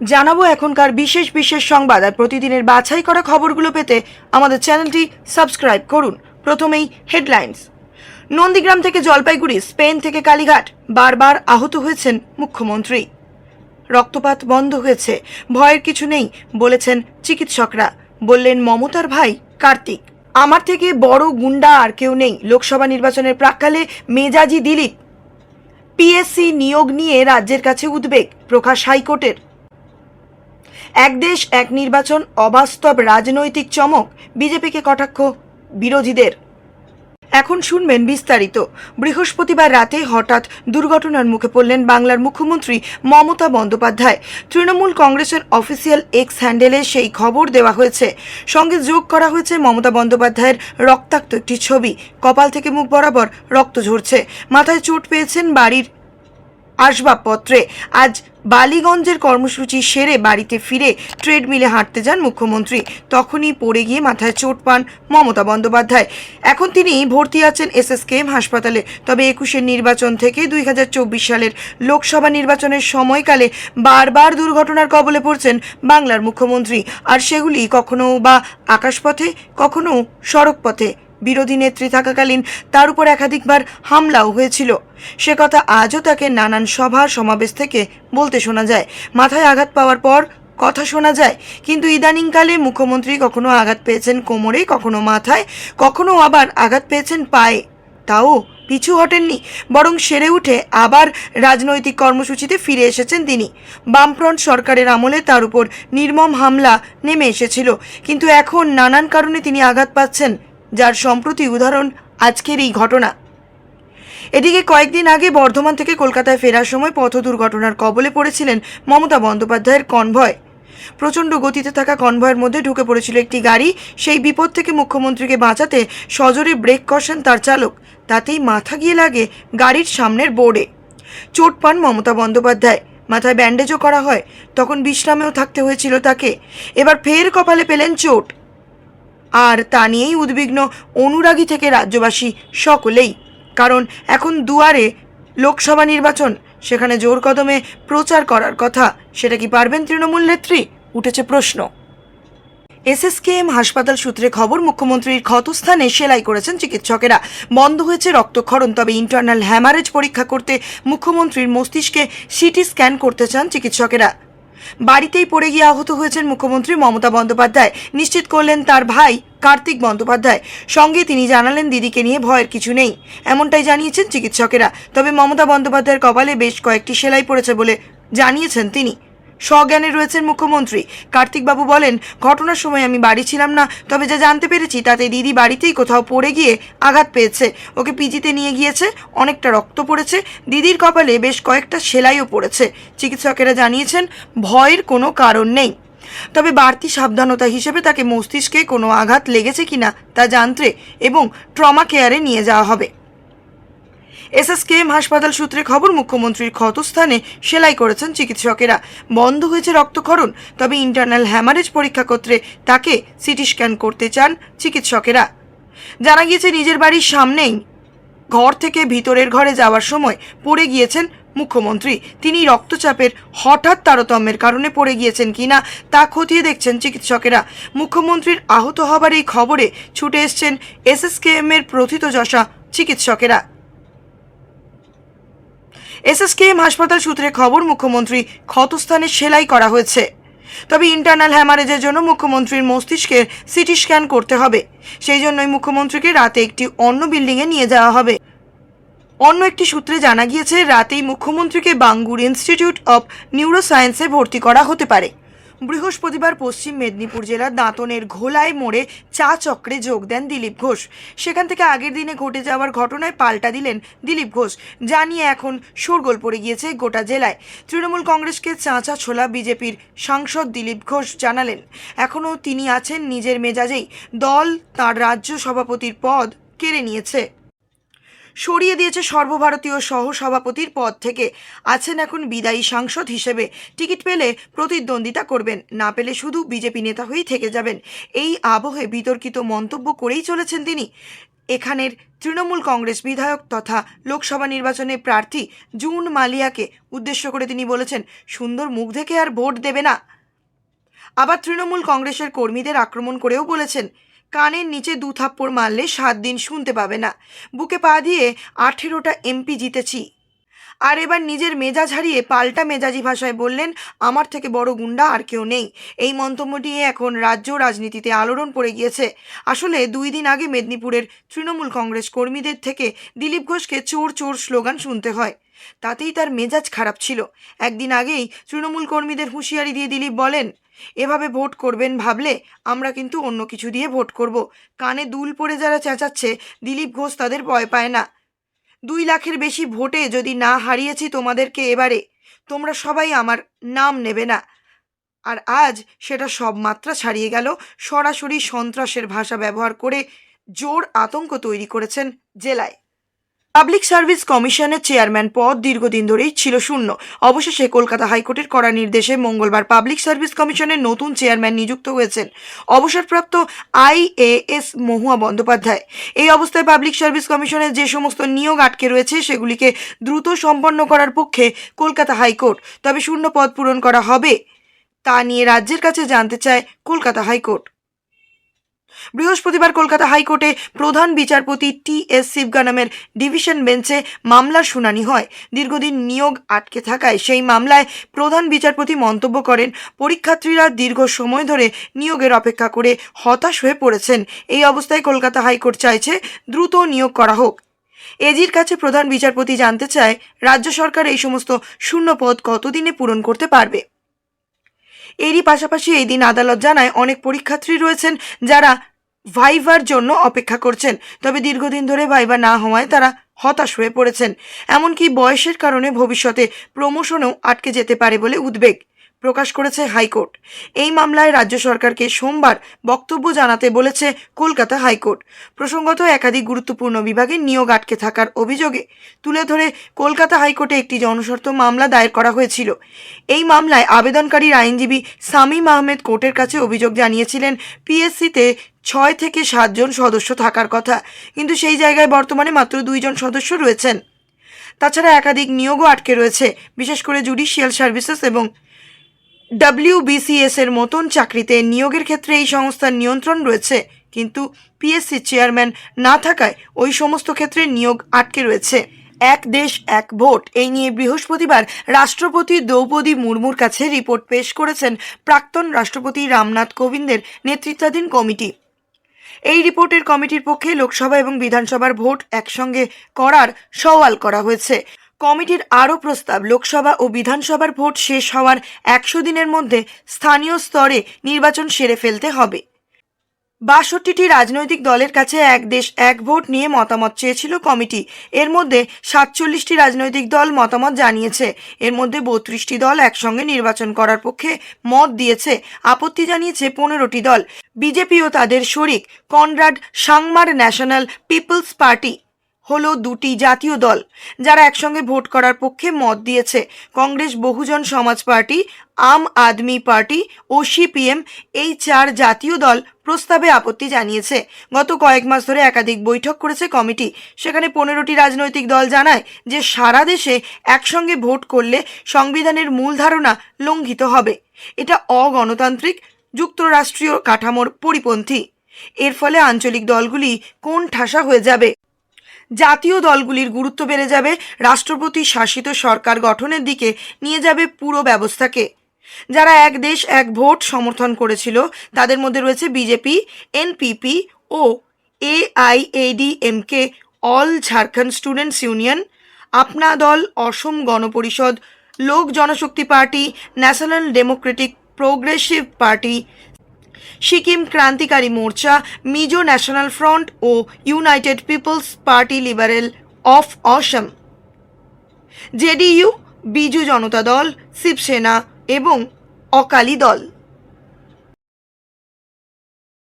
জানাব এখনকার বিশেষ বিশেষ সংবাদ আর প্রতিদিনের বাছাই করা খবরগুলো পেতে আমাদের চ্যানেলটি সাবস্ক্রাইব করুন। প্রথমেই হেডলাইন্স। নন্দীগ্রাম থেকে জলপাইগুড়ি, স্পেন থেকে কালীঘাট, বারবার আহত হয়েছেন মুখ্যমন্ত্রী। রক্তপাত বন্ধ হয়েছে। ভয়ের কিছু নেই, বলেছেন চিকিৎসকরা। বললেন মমতার ভাই কার্তিক। আমার থেকে বড় গুন্ডা আর কেউ নেই। লোকসভা নির্বাচনের প্রাককালে মেজাজি দিলীপ। পিএসসি নিয়োগ নিয়ে রাজ্যের কাছে উদ্বেগ, প্রকাশ হাইকোর্টের। এক দেশ, এক নির্বাচন, অবাস্তব রাজনৈতিক চমক, বিজেপিকে কটাক্ষ, বিরোধীদের। এখন শুনবেন বিস্তারিত। বৃহস্পতিবার রাতে হঠাৎ দুর্ঘটনার মুখে পড়লেন বাংলার মুখ্যমন্ত্রী মমতা বন্দ্যোপাধ্যায়। তৃণমূল কংগ্রেসের অফিসিয়াল এক্স হ্যান্ডেলে সেই খবর দেওয়া হয়েছে। সঙ্গে যোগ করা হয়েছে মমতা বন্দ্যোপাধ্যায়ের রক্তাক্ত একটি ছবি। কপাল থেকে মুখ বরাবর রক্ত ঝরছে। মাথায় চোট পেয়েছেন বাড়ির আসবাবপত্রে। আজ বালিগঞ্জের কর্মসূচি সেরে বাড়িতে ফিরে ট্রেডমিলে হাঁটতে যান মুখ্যমন্ত্রী। তখনই পড়ে গিয়ে মাথায় চোট পান মমতা বন্দ্যোপাধ্যায়। এখন তিনি ভর্তি আছেন এসএসকেএম হাসপাতালে। তবে একুশের নির্বাচন থেকে দুই হাজার চব্বিশ সালের লোকসভা নির্বাচনের সময়কালে বারবার দুর্ঘটনার কবলে পড়ছেন বাংলার মুখ্যমন্ত্রী। আর সেগুলি কখনো বা আকাশপথে, কখনো সড়কপথে বিরোধী নেত্রী থাকাকালীন তার উপর একাধিকবার হামলাও হয়েছিল। সে কথা আজও তাকে নানান সভা, সমাবেশ থেকে বলতে শোনা যায়। মাথায় আঘাত পাওয়ার পর কথা শোনা যায়। কিন্তু ইদানিংকালে মুখ্যমন্ত্রী কখনো আঘাত পেয়েছেন কোমরে, কখনো মাথায়, কখনো আবার আঘাত পেয়েছেন পায়ে। তাও পিছু হটেননি, বরং সেরে উঠে আবার রাজনৈতিক কর্মসূচিতে ফিরে এসেছেন তিনি। বামফ্রন্ট সরকারের আমলে তার উপর নির্মম হামলা নেমে এসেছিল। কিন্তু এখন নানান কারণে তিনি আঘাত পাচ্ছেন যার সম্প্রতি উদাহরণ আজকের এই ঘটনা। এদিকে কয়েকদিন আগে বর্ধমান থেকে কলকাতায় ফেরার সময় পথ দুর্ঘটনার কবলে পড়েছিলেন মমতা বন্দ্যোপাধ্যায়ের কনভয়। প্রচণ্ড গতিতে থাকা কনভয়ের মধ্যে ঢুকে পড়েছিল একটি গাড়ি। সেই বিপদ থেকে মুখ্যমন্ত্রীকে বাঁচাতে সজোরে ব্রেক কষেন তার চালক। তাতেই মাথা গিয়ে লাগে গাড়ির সামনের বোর্ডে। চোট পান মমতা বন্দ্যোপাধ্যায়। মাথায় ব্যান্ডেজও করা হয়। তখন বিশ্রামেও থাকতে হয়েছিল তাকে। এবার ফের কপালে পেলেন চোট। আর তা নিয়েই উদ্বিগ্ন অনুরাগী থেকে রাজ্যবাসী সকলেই। কারণ এখন দুয়ারে লোকসভা নির্বাচন, সেখানে জোর কদমে প্রচার করার কথা। সেটা কি পারবেন তৃণমূল নেত্রী? উঠেছে প্রশ্ন। এসএসকেএম হাসপাতাল সূত্রে খবর, মুখ্যমন্ত্রীর ক্ষতস্থানে সেলাই করেছেন চিকিৎসকেরা। বন্ধ হয়েছে রক্তক্ষরণ, তবে ইন্টারনাল হ্যামারেজ পরীক্ষা করতে মুখ্যমন্ত্রীর মস্তিষ্কে সিটি স্ক্যান করতে চান চিকিৎসকেরা। বাড়িতেই পড়ে গিয়ে আহত হয়েছেন মুখ্যমন্ত্রী মমতা বন্দ্যোপাধ্যায়। নিশ্চিত করলেন তার ভাই কার্তিক বন্দ্যোপাধ্যায়। সঙ্গে তিনি জানালেন দিদিকে নিয়ে ভয়ের কিছু নেই। এমনটাই জানিয়েছেন চিকিৎসকেরা। তবে মমতা বন্দ্যোপাধ্যায়ের কপালে বেশ কয়েকটি সেলাই পড়েছে বলে জানিয়েছেন তিনি। স্বজ্ঞানে রয়েছেন মুখ্যমন্ত্রী। কার্তিকবাবু বলেন, ঘটনার সময় আমি বাড়ি ছিলাম না, তবে যা জানতে পেরেছি তাতে দিদি বাড়িতেই কোথাও পড়ে গিয়ে আঘাত পেয়েছে। ওকে পিজিতে নিয়ে গিয়েছে, অনেকটা রক্ত পড়েছে, দিদির কপালে বেশ কয়েকটা সেলাইও পড়েছে। চিকিৎসকেরা জানিয়েছেন, ভয়ের কোনো কারণ নেই। তবে বাড়তি সাবধানতা হিসেবে তাকে মস্তিষ্কে কোনো আঘাত লেগেছে কিনা তা জানতে এবং ট্রমা কেয়ারে নিয়ে যাওয়া হবে। এসএসকেএম হাসপাতাল সূত্রে খবর, মুখ্যমন্ত্রীর ক্ষতস্থানে সেলাই করেছেন চিকিৎসকেরা। বন্ধ হয়েছে রক্তক্ষরণ, তবে ইন্টারনাল হ্যামারেজ পরীক্ষা করতে তাকে সিটি স্ক্যান করতে চান চিকিৎসকেরা। জানা গিয়েছে, নিজের বাড়ির সামনেই ঘর থেকে ভিতরের ঘরে যাওয়ার সময় পড়ে গিয়েছেন মুখ্যমন্ত্রী। তিনি রক্তচাপের হঠাৎ তারতম্যের কারণে পড়ে গিয়েছেন কিনা তা খতিয়ে দেখছেন চিকিৎসকেরা। মুখ্যমন্ত্রীর আহত হবার এই খবরে ছুটে এসছেন এসএসকেএম এর প্রথিতযশা চিকিৎসকেরা। এসএসকেএম হাসপাতাল সূত্রে খবর, মুখ্যমন্ত্রী ক্ষতস্থানে সেলাই করা হয়েছে। তবে ইন্টারনাল হ্যামারেজের জন্য মুখ্যমন্ত্রীর মস্তিষ্কের সিটি স্ক্যান করতে হবে। সেই জন্যই মুখ্যমন্ত্রীকে রাতে একটি অন্য বিল্ডিংয়ে নিয়ে যাওয়া হবে। অন্য একটি সূত্রে জানা গিয়েছে, রাতেই মুখ্যমন্ত্রীকে বাঙ্গুর ইনস্টিটিউট অব নিউরোসায়েন্সে ভর্তি করা হতে পারে। বৃহস্পতিবার পশ্চিম মেদিনীপুর জেলার দাঁতনের ঘোলায় মোড়ে চা চক্রে যোগ দেন দিলীপ ঘোষ। সেখান থেকে আগের দিনে ঘটে যাওয়ার ঘটনায় পাল্টা দিলেন দিলীপ ঘোষ, যা নিয়ে এখন শোরগোল পড়ে গিয়েছে গোটা জেলায়। তৃণমূল কংগ্রেসকে চাঁচা ছোলা বিজেপির সাংসদ দিলীপ ঘোষ জানালেন, এখনও তিনি আছেন নিজের মেজাজেই। দল তার রাজ্য সভাপতির পদ কেড়ে নিয়েছে। সরিয়ে দিয়েছে সর্বভারতীয় সহ সভাপতির পদ থেকে। আছেন এখন বিদায়ী সাংসদ হিসেবে। টিকিট পেলে প্রতিদ্বন্দ্বিতা করবেন। না পেলে শুধু বিজেপি নেতা হয়েই থেকে যাবেন। এই আবহে বিতর্কিত মন্তব্য করেই চলেছেন তিনি। এখানের তৃণমূল কংগ্রেস বিধায়ক তথা লোকসভা নির্বাচনে প্রার্থী জুন মালিয়াকে উদ্দেশ্য করে তিনি বলেছেন, সুন্দর মুখ দেখে আর ভোট দেবে না। আবার তৃণমূল কংগ্রেসের কর্মীদের আক্রমণ করেও বলেছেন কানের নিচে দু থাপ্পড় মারলে সাত দিন শুনতে পাবে না। বুকে পা দিয়ে আঠেরোটা এমপি জিতেছি। আর এবার নিজের মেজাজ হারিয়ে পাল্টা মেজাজি ভাষায় বললেন, আমার থেকে বড় গুন্ডা আর কেউ নেই। এই মন্তব্যটি এখন রাজ্য রাজনীতিতে আলোড়ন পড়ে গিয়েছে। আসলে দুই দিন আগে মেদিনীপুরের তৃণমূল কংগ্রেস কর্মীদের থেকে দিলীপ ঘোষকে চোর চোর স্লোগান শুনতে হয়। তাতেই তার মেজাজ খারাপ ছিল। একদিন আগেই তৃণমূল কর্মীদের হুঁশিয়ারি দিয়ে দিলীপ বলেন এভাবে ভোট করবেন ভাবলে আমরা কিন্তু অন্য কিছু দিয়ে ভোট করব। কানে দুল পড়ে যারা চেঁচাচ্ছে, দিলীপ ঘোষ তাদের ভয় পায় না। দুই লাখের বেশি ভোটে যদি না হারিয়েছি তোমাদেরকে এবারে, তোমরা সবাই আমার নাম নেবে না। আর আজ সেটা সব মাত্রা ছাড়িয়ে গেল, সরাসরি সন্ত্রাসের ভাষা ব্যবহার করে জোর আতঙ্ক তৈরি করেছেন জেলায়। পাবলিক সার্ভিস কমিশনের চেয়ারম্যান পদ দীর্ঘদিন ধরেই ছিল শূন্য। অবশেষে কলকাতা হাইকোর্টের কড়া নির্দেশে মঙ্গলবার পাবলিক সার্ভিস কমিশনের নতুন চেয়ারম্যান নিযুক্ত হয়েছেন অবসরপ্রাপ্ত আইএএস মহুয়া বন্দ্যোপাধ্যায়। এই অবস্থায় পাবলিক সার্ভিস কমিশনের যে সমস্ত নিয়োগ আটকে রয়েছে, সেগুলিকে দ্রুত সম্পন্ন করার পক্ষে কলকাতা হাইকোর্ট। তবে শূন্য পদ পূরণ করা হবে তা নিয়ে রাজ্যের কাছে জানতে চায় কলকাতা হাইকোর্ট। বৃহস্পতিবার কলকাতা হাইকোর্টে প্রধান বিচারপতি টি এস শিবগানামের ডিভিশন বেঞ্চে মামলার শুনানি হয়। দীর্ঘদিন নিয়োগ আটকে থাকায় সেই মামলায় প্রধান বিচারপতি মন্তব্য করেন, পরীক্ষার্থীরা দীর্ঘ সময় ধরে নিয়োগের অপেক্ষা করে হতাশ হয়ে পড়েছেন। এই অবস্থায় কলকাতা হাইকোর্ট চাইছে দ্রুত নিয়োগ করা হোক। এজির কাছে প্রধান বিচারপতি জানতে চায়, রাজ্য সরকার এই সমস্ত শূন্য পদ কতদিনে পূরণ করতে পারবে? এরই পাশাপাশি এই দিন আদালত জানায় অনেক পরীক্ষার্থী রয়েছেন যারা ভাইভার জন্য অপেক্ষা করছেন। তবে দীর্ঘদিন ধরে ভাইভা না হওয়ায় তারা হতাশ হয়ে পড়েছেন। এমনকি বয়সের কারণে ভবিষ্যতে প্রমোশনেও আটকে যেতে পারে বলে উদ্বেগ। প্রকাশ করেছে হাইকোর্ট। এই মামলায় রাজ্য সরকারকে সোমবার বক্তব্য জানাতে বলেছে কলকাতা হাইকোর্ট। প্রসঙ্গত একাধিক গুরুত্বপূর্ণ বিভাগে নিয়োগ আটকে থাকার অভিযোগে তুলে ধরে কলকাতা হাইকোর্টে একটি জনস্বার্থ মামলা দায়ের করা হয়েছিল। এই মামলায় আবেদনকারীর আইনজীবী সামিম আহমেদ কোর্টের কাছে অভিযোগ জানিয়েছিলেন, পিএসসিতে ছয় থেকে সাতজন সদস্য থাকার কথা, কিন্তু সেই জায়গায় বর্তমানে মাত্র দুইজন সদস্য রয়েছেন। তাছাড়া একাধিক নিয়োগও আটকে রয়েছে, বিশেষ করে জুডিশিয়াল সার্ভিসেস এবং ডাব্লিউবিসিএস এর মতন চাকরিতে নিয়োগের ক্ষেত্রে এই সংস্থার নিয়ন্ত্রণ রয়েছে, কিন্তু পিএসসি চেয়ারম্যান না থাকায় ওই সমস্ত ক্ষেত্রে নিয়োগ আটকে রয়েছে। এক দেশ, এক ভোট, এই নিয়ে বৃহস্পতিবার রাষ্ট্রপতি দ্রৌপদী মুর্মুর কাছে রিপোর্ট পেশ করেছেন প্রাক্তন রাষ্ট্রপতি রামনাথ কোবিন্দের নেতৃত্বাধীন কমিটি। এই রিপোর্টের কমিটির পক্ষে লোকসভা এবং বিধানসভার ভোট একসঙ্গে করার সওয়াল করা হয়েছে। কমিটির আরও প্রস্তাব, লোকসভা ও বিধানসভার ভোট শেষ হওয়ার একশো দিনের মধ্যে স্থানীয় স্তরে নির্বাচন সেরে ফেলতে হবে। বাষট্টিটি রাজনৈতিক দলের কাছে এক দেশ এক ভোট নিয়ে মতামত চেয়েছিল কমিটি। এর মধ্যে সাতচল্লিশটি রাজনৈতিক দল মতামত জানিয়েছে। এর মধ্যে বত্রিশটি দল একসঙ্গে নির্বাচন করার পক্ষে মত দিয়েছে। আপত্তি জানিয়েছে পনেরোটি দল। বিজেপিও তাদের শরিক। কনরাড সাংমার ন্যাশনাল পিপলস পার্টি হলো দুটি জাতীয় দল, যারা একসঙ্গে ভোট করার পক্ষে মত দিয়েছে। Congress Bahujan Samaj Party, Aam Aadmi Party ও সিপিএম এই চার জাতীয় দল প্রস্তাবে আপত্তি জানিয়েছে। গত কয়েক মাস ধরে একাধিক বৈঠক করেছে কমিটি। সেখানে পনেরোটি রাজনৈতিক দল জানায় যে সারা দেশে একসঙ্গে ভোট করলে সংবিধানের মূল ধারণা লঙ্ঘিত হবে। এটা অগণতান্ত্রিক, যুক্তরাষ্ট্রীয় কাঠামোর পরিপন্থী। এর ফলে আঞ্চলিক দলগুলি কোন ঠাসা হয়ে যাবে। জাতীয় দলগুলির গুরুত্ব বেড়ে যাবে, রাষ্ট্রপতি শাসিত সরকার গঠনের দিকে নিয়ে যাবে পুরো ব্যবস্থাকে। যারা এক দেশ এক ভোট সমর্থন করেছিল, তাদের মধ্যে রয়েছে BJP, NPP O AIADMK, All Jharkhand Students Union, Apna Dal, Asom Ganaparishad, Lok Janshakti Party, National Democratic Progressive Party Sikkim Krantikari Morcha, Mizo National Front O United People's Party Liberal of Asom. JDU, Biju Janata Dal, Shivsena এবং অকালি দল।